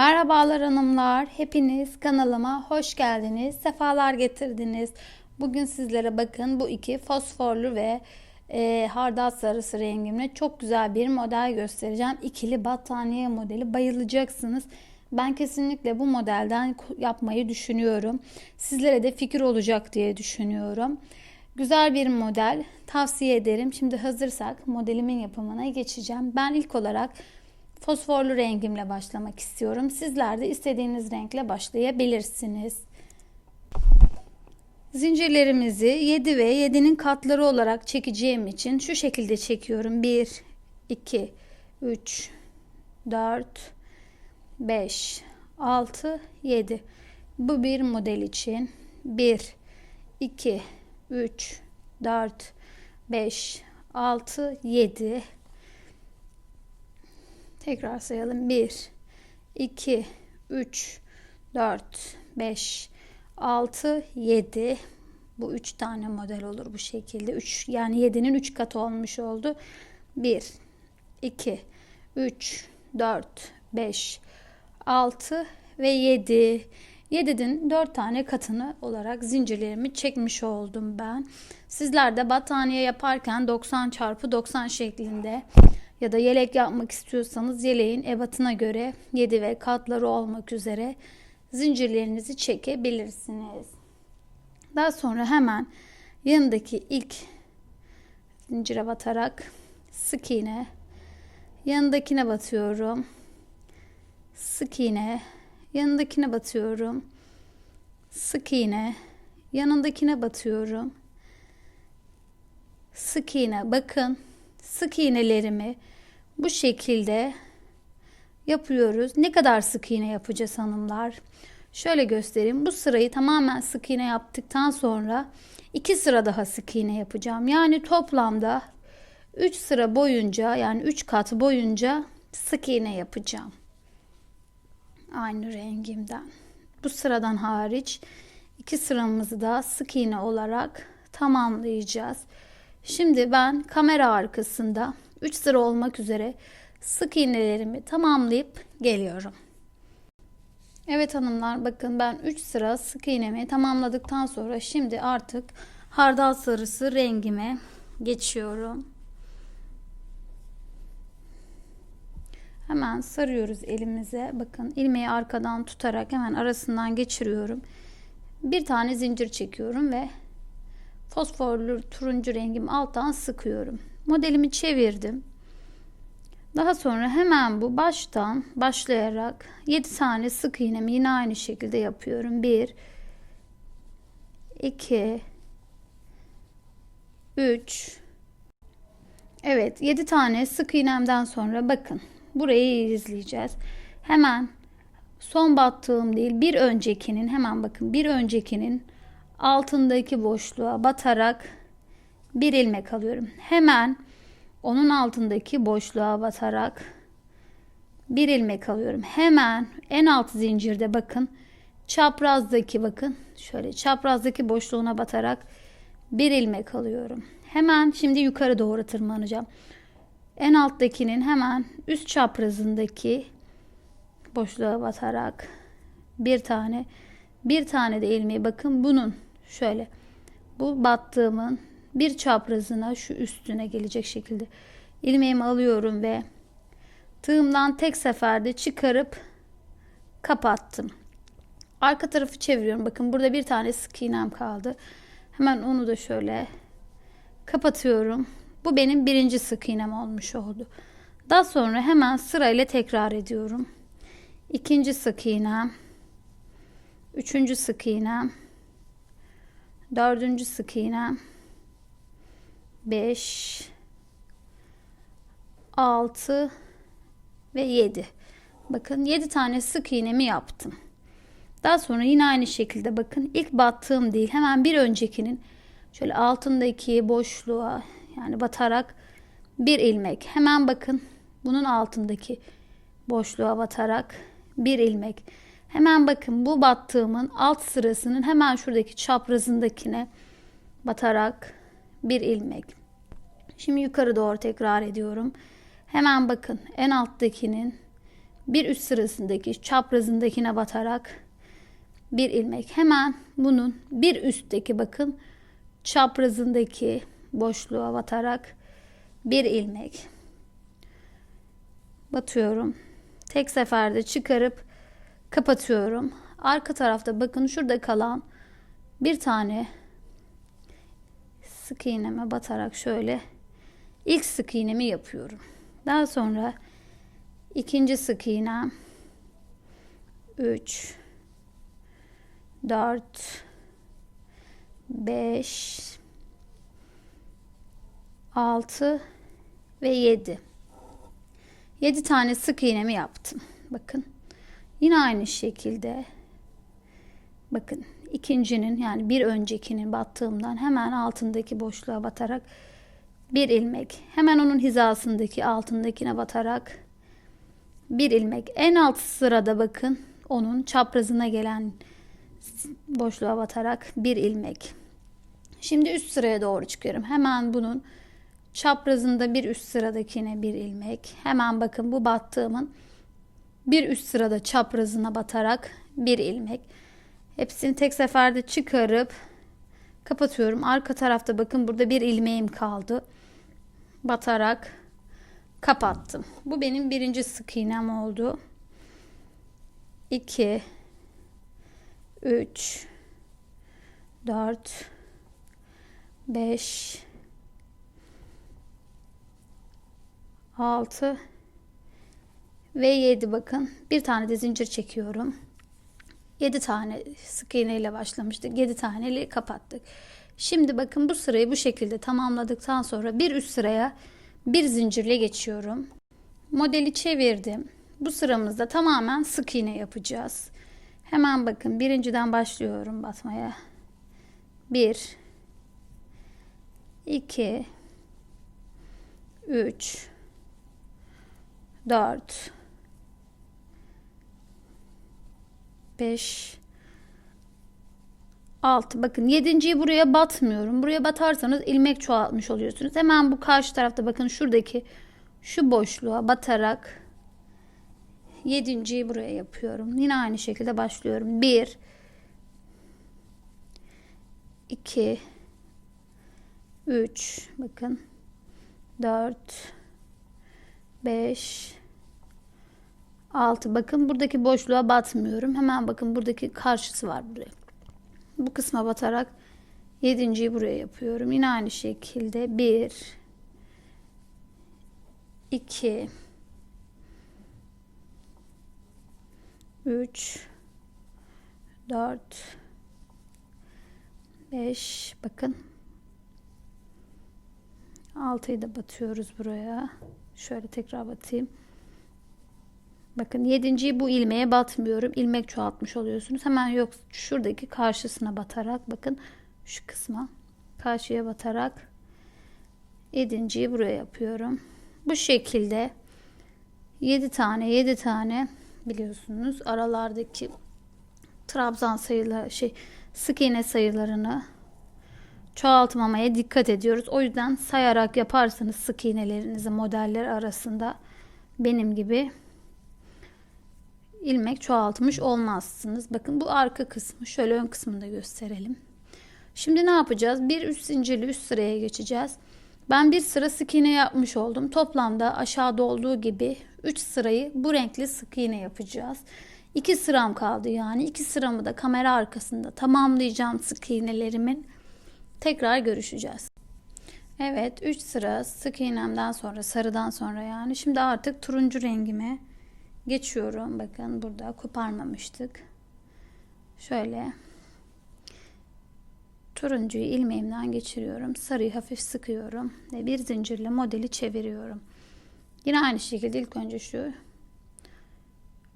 Merhabalar hanımlar. Hepiniz kanalıma hoş geldiniz. Sefalar getirdiniz. Bugün sizlere bakın bu iki fosforlu ve e, hardal sarısı rengimle çok güzel bir model göstereceğim. İkili battaniye modeli. Bayılacaksınız. Ben kesinlikle bu modelden yapmayı düşünüyorum. Sizlere de fikir olacak diye düşünüyorum. Güzel bir model. Tavsiye ederim. Şimdi hazırsak modelimin yapımına geçeceğim. Ben ilk olarak fosforlu rengimle başlamak istiyorum. Sizler de istediğiniz renkle başlayabilirsiniz. Zincirlerimizi 7 ve 7'nin katları olarak çekeceğim için şu şekilde çekiyorum. 1, 2, 3, 4, 5, 6, 7. Bu bir model için. 1, 2, 3, 4, 5, 6, 7. Tekrar sayalım. 1, 2, 3, 4, 5, 6, 7. Bu 3 tane model olur bu şekilde. 3 yani 7'nin 3 katı olmuş oldu. 1, 2, 3, 4, 5, 6 ve 7. 7'nin 4 tane katını olarak zincirlerimi çekmiş oldum ben. Sizler de battaniye yaparken 90 çarpı 90 şeklinde ya da yelek yapmak istiyorsanız yeleğin ebatına göre 7 ve katları olmak üzere zincirlerinizi çekebilirsiniz. Daha sonra hemen yanındaki ilk zincire batarak sık iğne yanındakine batıyorum. Sık iğne yanındakine batıyorum. Sık iğne yanındakine batıyorum. Sık iğne bakın sık iğnelerimi bu şekilde yapıyoruz. Ne kadar sık iğne yapacağız hanımlar? Şöyle göstereyim. Bu sırayı tamamen sık iğne yaptıktan sonra iki sıra daha sık iğne yapacağım. Yani toplamda 3 sıra boyunca yani 3 kat boyunca sık iğne yapacağım. Aynı rengimden. Bu sıradan hariç iki sıramızı da sık iğne olarak tamamlayacağız. Şimdi ben kamera arkasında 3 sıra olmak üzere sık iğnelerimi tamamlayıp geliyorum. Evet hanımlar bakın ben 3 sıra sık iğnemi tamamladıktan sonra şimdi artık hardal sarısı rengime geçiyorum. Hemen sarıyoruz elimize. Bakın ilmeği arkadan tutarak hemen arasından geçiriyorum. Bir tane zincir çekiyorum ve fosforlu turuncu rengim alttan sıkıyorum. Modelimi çevirdim. Daha sonra hemen bu baştan başlayarak 7 tane sık iğnemi yine aynı şekilde yapıyorum. 1 2 3 Evet 7 tane sık iğnemden sonra bakın burayı izleyeceğiz. Hemen son battığım değil bir öncekinin hemen bakın bir öncekinin altındaki boşluğa batarak bir ilmek alıyorum. Hemen onun altındaki boşluğa batarak bir ilmek alıyorum. Hemen en alt zincirde bakın çaprazdaki bakın şöyle çaprazdaki boşluğuna batarak bir ilmek alıyorum. Hemen şimdi yukarı doğru tırmanacağım. En alttakinin hemen üst çaprazındaki boşluğa batarak bir tane bir tane de ilmeği bakın bunun şöyle bu battığımın bir çaprazına şu üstüne gelecek şekilde ilmeğimi alıyorum ve tığımdan tek seferde çıkarıp kapattım. Arka tarafı çeviriyorum. Bakın burada bir tane sık iğnem kaldı. Hemen onu da şöyle kapatıyorum. Bu benim birinci sık iğnem olmuş oldu. Daha sonra hemen sırayla tekrar ediyorum. İkinci sık iğnem. Üçüncü sık iğnem. Dördüncü sık iğnem. 5 6 ve 7. Bakın 7 tane sık iğnemi yaptım. Daha sonra yine aynı şekilde bakın ilk battığım değil hemen bir öncekinin şöyle altındaki boşluğa yani batarak bir ilmek. Hemen bakın bunun altındaki boşluğa batarak bir ilmek. Hemen bakın bu battığımın alt sırasının hemen şuradaki çaprazındakine batarak bir ilmek. Şimdi yukarı doğru tekrar ediyorum. Hemen bakın en alttakinin bir üst sırasındaki çaprazındakine batarak bir ilmek. Hemen bunun bir üstteki bakın çaprazındaki boşluğa batarak bir ilmek batıyorum. Tek seferde çıkarıp kapatıyorum. Arka tarafta bakın şurada kalan bir tane sık iğneme batarak şöyle ilk sık iğnemi yapıyorum. Daha sonra ikinci sık iğnem 3 4 5 6 ve 7 7 tane sık iğnemi yaptım. Bakın. Yine aynı şekilde bakın ikincinin yani bir öncekinin battığımdan hemen altındaki boşluğa batarak bir ilmek. Hemen onun hizasındaki altındakine batarak bir ilmek. En alt sırada bakın onun çaprazına gelen boşluğa batarak bir ilmek. Şimdi üst sıraya doğru çıkıyorum. Hemen bunun çaprazında bir üst sıradakine bir ilmek. Hemen bakın bu battığımın bir üst sırada çaprazına batarak bir ilmek. Hepsini tek seferde çıkarıp kapatıyorum. Arka tarafta bakın burada bir ilmeğim kaldı. Batarak kapattım. Bu benim birinci sık iğnem oldu. 2 3 4 5 6 ve 7 bakın. Bir tane de zincir çekiyorum. 7 tane sık iğne ile başlamıştık. 7 taneli kapattık. Şimdi bakın bu sırayı bu şekilde tamamladıktan sonra bir üst sıraya bir zincirle geçiyorum. Modeli çevirdim. Bu sıramızda tamamen sık iğne yapacağız. Hemen bakın birinciden başlıyorum batmaya. 1 2 3 4 5 6 bakın yedinciyi buraya batmıyorum. Buraya batarsanız ilmek çoğaltmış oluyorsunuz. Hemen bu karşı tarafta bakın şuradaki şu boşluğa batarak yedinciyi buraya yapıyorum. Yine aynı şekilde başlıyorum. 1 2 3 bakın 4 5 6 bakın buradaki boşluğa batmıyorum. Hemen bakın buradaki karşısı var buraya. Bu kısma batarak yedinciyi buraya yapıyorum. Yine aynı şekilde 1 2 3 4 5 bakın 6'yı da batıyoruz buraya. Şöyle tekrar batayım. Bakın yedinciyi bu ilmeğe batmıyorum. İlmek çoğaltmış oluyorsunuz. Hemen yok şuradaki karşısına batarak bakın şu kısma karşıya batarak yedinciyi buraya yapıyorum. Bu şekilde 7 tane 7 tane biliyorsunuz aralardaki trabzan sayıları şey sık iğne sayılarını çoğaltmamaya dikkat ediyoruz. O yüzden sayarak yaparsanız sık iğnelerinizi modeller arasında benim gibi ilmek çoğaltmış olmazsınız. Bakın bu arka kısmı şöyle ön kısmını da gösterelim. Şimdi ne yapacağız? Bir üst zincirli üst sıraya geçeceğiz. Ben bir sıra sık iğne yapmış oldum. Toplamda aşağıda olduğu gibi 3 sırayı bu renkli sık iğne yapacağız. 2 sıram kaldı yani. 2 sıramı da kamera arkasında tamamlayacağım sık iğnelerimin. Tekrar görüşeceğiz. Evet 3 sıra sık iğnemden sonra sarıdan sonra yani. Şimdi artık turuncu rengime geçiyorum. Bakın burada koparmamıştık. Şöyle turuncuyu ilmeğimden geçiriyorum. Sarıyı hafif sıkıyorum ve bir zincirle modeli çeviriyorum. Yine aynı şekilde ilk önce şu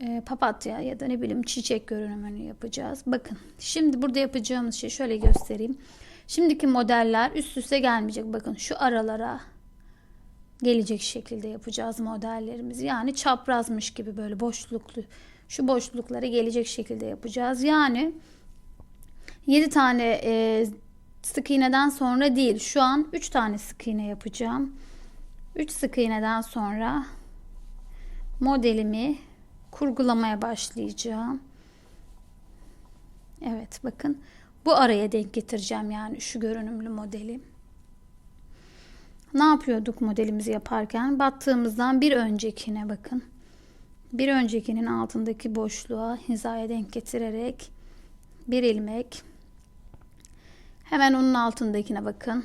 e, papatya ya da ne bileyim çiçek görünümünü yapacağız. Bakın şimdi burada yapacağımız şey şöyle göstereyim. Şimdiki modeller üst üste gelmeyecek. Bakın şu aralara gelecek şekilde yapacağız modellerimizi. Yani çaprazmış gibi böyle boşluklu şu boşluklara gelecek şekilde yapacağız. Yani 7 tane e, sık iğneden sonra değil. Şu an 3 tane sık iğne yapacağım. 3 sık iğneden sonra modelimi kurgulamaya başlayacağım. Evet bakın bu araya denk getireceğim yani şu görünümlü modeli. Ne yapıyorduk modelimizi yaparken? Battığımızdan bir öncekine bakın. Bir öncekinin altındaki boşluğa hizaya denk getirerek bir ilmek hemen onun altındakine bakın.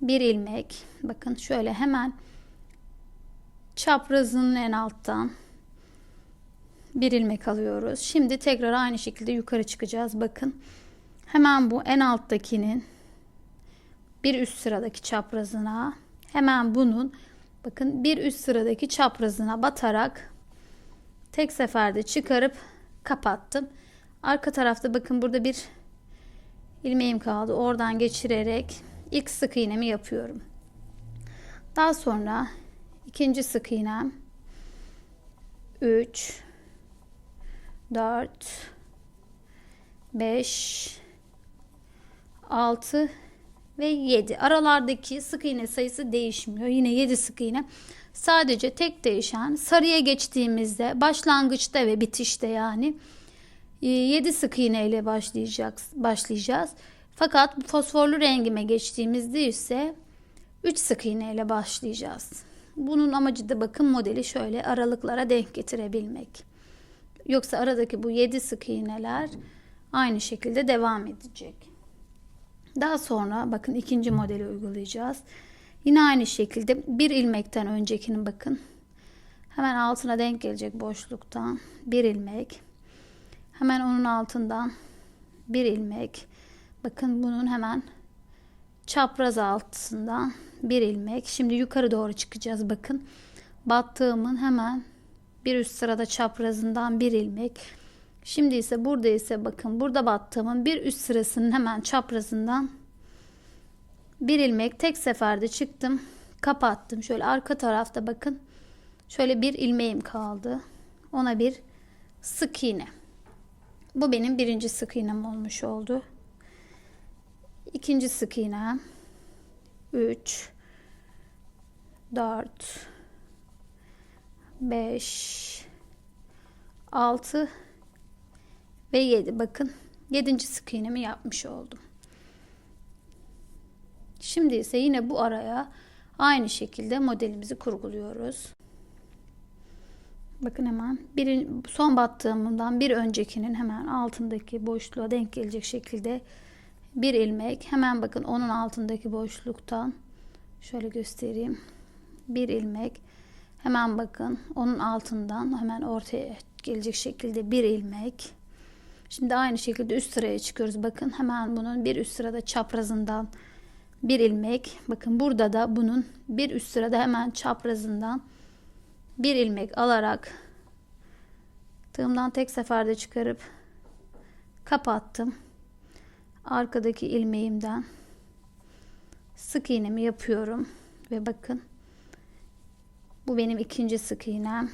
Bir ilmek bakın şöyle hemen çaprazının en alttan bir ilmek alıyoruz. Şimdi tekrar aynı şekilde yukarı çıkacağız. Bakın hemen bu en alttakinin bir üst sıradaki çaprazına hemen bunun bakın bir üst sıradaki çaprazına batarak tek seferde çıkarıp kapattım. Arka tarafta bakın burada bir ilmeğim kaldı. Oradan geçirerek ilk sık iğnemi yapıyorum. Daha sonra ikinci sık iğnem 3 4 5 6 ve 7. Aralardaki sık iğne sayısı değişmiyor. Yine 7 sık iğne. Sadece tek değişen sarıya geçtiğimizde başlangıçta ve bitişte yani 7 sık iğne ile başlayacağız. Fakat fosforlu rengime geçtiğimizde ise 3 sık iğne ile başlayacağız. Bunun amacı da bakın modeli şöyle aralıklara denk getirebilmek. Yoksa aradaki bu 7 sık iğneler aynı şekilde devam edecek. Daha sonra bakın ikinci modeli uygulayacağız. Yine aynı şekilde bir ilmekten öncekinin bakın. Hemen altına denk gelecek boşluktan bir ilmek. Hemen onun altından bir ilmek. Bakın bunun hemen çapraz altından bir ilmek. Şimdi yukarı doğru çıkacağız. Bakın battığımın hemen bir üst sırada çaprazından bir ilmek. Şimdi ise burada ise bakın burada battığımın bir üst sırasının hemen çaprazından bir ilmek tek seferde çıktım. Kapattım. Şöyle arka tarafta bakın. Şöyle bir ilmeğim kaldı. Ona bir sık iğne. Bu benim birinci sık iğnem olmuş oldu. İkinci sık iğnem 3 4 5 6 ve 7 bakın 7. sık iğnemi yapmış oldum. Şimdi ise yine bu araya aynı şekilde modelimizi kurguluyoruz. Bakın hemen bir, son battığımdan bir öncekinin hemen altındaki boşluğa denk gelecek şekilde bir ilmek hemen bakın onun altındaki boşluktan şöyle göstereyim bir ilmek hemen bakın onun altından hemen ortaya gelecek şekilde bir ilmek şimdi aynı şekilde üst sıraya çıkıyoruz. Bakın hemen bunun bir üst sırada çaprazından bir ilmek. Bakın burada da bunun bir üst sırada hemen çaprazından bir ilmek alarak tığımdan tek seferde çıkarıp kapattım. Arkadaki ilmeğimden sık iğnemi yapıyorum. Ve bakın bu benim ikinci sık iğnem.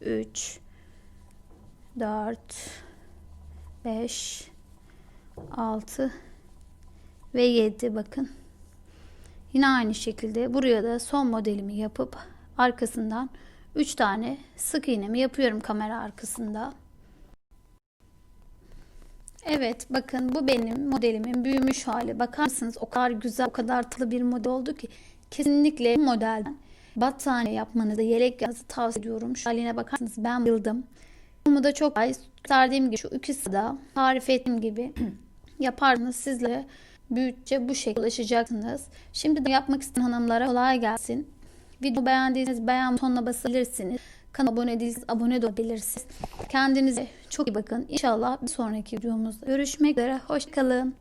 3 4 5 6 ve 7 bakın yine aynı şekilde buraya da son modelimi yapıp arkasından 3 tane sık iğnemi yapıyorum kamera arkasında Evet bakın bu benim modelimin büyümüş hali. Bakar mısınız o kadar güzel o kadar tatlı bir model oldu ki kesinlikle modelden battaniye yapmanızı yelek yazı tavsiye ediyorum. Şu haline bakarsınız ben bayıldım. Bunu da çok gösterdiğim gibi şu ikisi de tarif ettiğim gibi yaparsınız sizle büyütçe bu şekilde ulaşacaksınız. Şimdi de yapmak isteyen hanımlara kolay gelsin. Video beğendiyseniz beğen butonuna basabilirsiniz. Kanala abone değilseniz abone de olabilirsiniz. Kendinize çok iyi bakın. İnşallah bir sonraki videomuzda görüşmek üzere. Hoşçakalın.